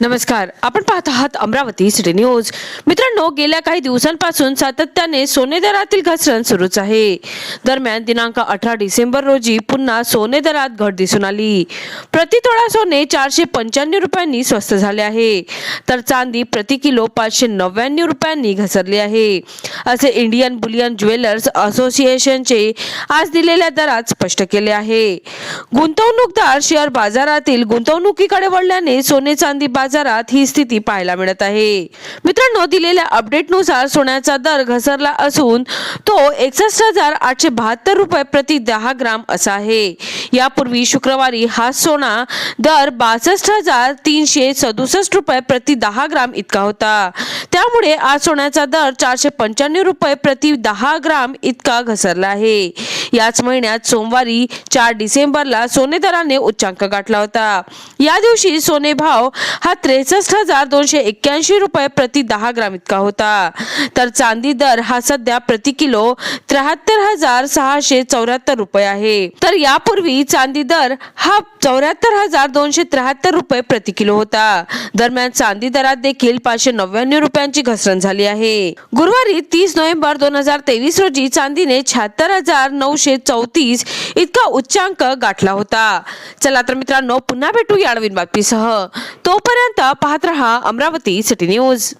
नमस्कार. आपण पाहत आहात अमरावती सिटी न्यूज मित्रांनो गेल्या काही दिवसांपासून सातत्याने सोने दरातील घसरण सुरूच आहे. दरम्यान दिनांक अठरा डिसेंबर रोजी पुन्हा सोने दरात घट दिसून आली. प्रति तोळा सोने चारशे पंच्याण्णव रुपयांनी स्वस्त झाले आहे. तर चांदी प्रति किलो पाचशे नव्याण्णव रुपयांनी घसरली आहे. असे इंडियन बुलियन ज्वेलर्स असोसिएशनचे आज दिलेल्या दरात स्पष्ट केले आहे. गुंतवणूकदार शेअर बाजारातील गुंतवणुकीकडे वळल्याने सोने चांदी बाजारात ही स्थिती पाहायला मिळत आहे. मित्रांनो दिलेल्या अपडेटनुसार सोन्याचा दर घसरला असून तो एकसष्ट हजार आठशे बहात्तर रुपये प्रति दहा ग्राम असा आहे. यापूर्वी शुक्रवारी हा सोना दर बासष्ट हजार तीनशे सदुसष्ट रुपये प्रति दहा ग्राम इतका होता. त्यामुळे आज सोन्याचा दर चारशे पंच्याण्णव रुपये प्रति दहा ग्राम इतका घसरला आहे. याच महिन्यात सोमवारी चार डिसेंबरला सोने दराने उच्चांक गाठला होता. या दिवशी सोने भाव हा त्रेसष्ट हजार दोनशे एक्क्याऐंशी रुपये प्रति दहा ग्राम इतका होता. तर चांदी दर हा सध्या प्रति किलो त्र्याहत्तर हजार सहाशे चौऱ्याहत्तर रुपये आहे. तर यापूर्वी चांदी दर हा चौऱ्याहत्तर हजार दोनशे त्र्याहत्तर रुपये प्रति किलो होता. दरम्यान चांदी दरात देखील पाचशे नव्याण्णव रुपयांची घसरण झाली आहे. गुरुवारी तीस नोव्हेंबर दोन हजार तेवीस रोजी चांदीने शहात्तर हजार नऊशे चौतीस इतका उच्चांक गाठला होता. चला तर मित्रांनो पुन्हा भेटू या नवीन बातमीसह. तोपर्यंत पाहत रहा अमरावती सिटी न्यूज.